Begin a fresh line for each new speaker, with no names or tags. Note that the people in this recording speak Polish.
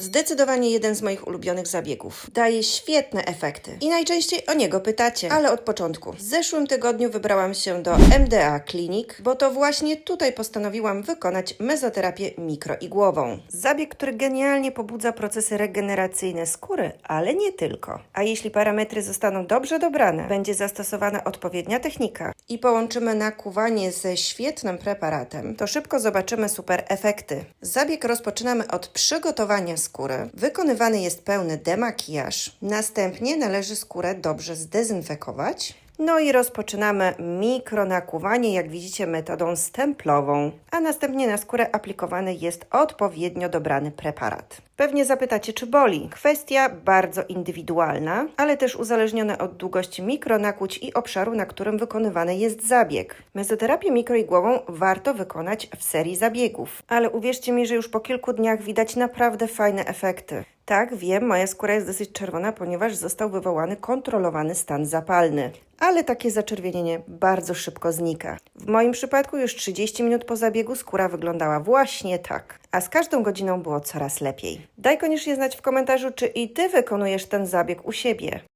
Zdecydowanie jeden z moich ulubionych zabiegów. Daje świetne efekty i najczęściej o niego pytacie, ale od początku. W zeszłym tygodniu wybrałam się do MDA Clinic, bo to właśnie tutaj postanowiłam wykonać mezoterapię mikroigłową. Zabieg, który genialnie pobudza procesy regeneracyjne skóry, ale nie tylko. A jeśli parametry zostaną dobrze dobrane, będzie zastosowana odpowiednia technika i połączymy nakuwanie ze świetnym preparatem, to szybko zobaczymy super efekty. Zabieg rozpoczynamy od przygotowania skóry. Wykonywany jest pełny demakijaż. Następnie należy skórę dobrze zdezynfekować. No i rozpoczynamy mikronakuwanie, jak widzicie, metodą stemplową, a następnie na skórę aplikowany jest odpowiednio dobrany preparat. Pewnie zapytacie, czy boli. Kwestia bardzo indywidualna, ale też uzależniona od długości mikronakłuć i obszaru, na którym wykonywany jest zabieg. Mezoterapię mikroigłową warto wykonać w serii zabiegów, ale uwierzcie mi, że już po kilku dniach widać naprawdę fajne efekty. Tak, wiem, moja skóra jest dosyć czerwona, ponieważ został wywołany kontrolowany stan zapalny. Ale takie zaczerwienienie bardzo szybko znika. W moim przypadku już 30 minut po zabiegu skóra wyglądała właśnie tak. A z każdą godziną było coraz lepiej. Daj koniecznie znać w komentarzu, czy i Ty wykonujesz ten zabieg u siebie.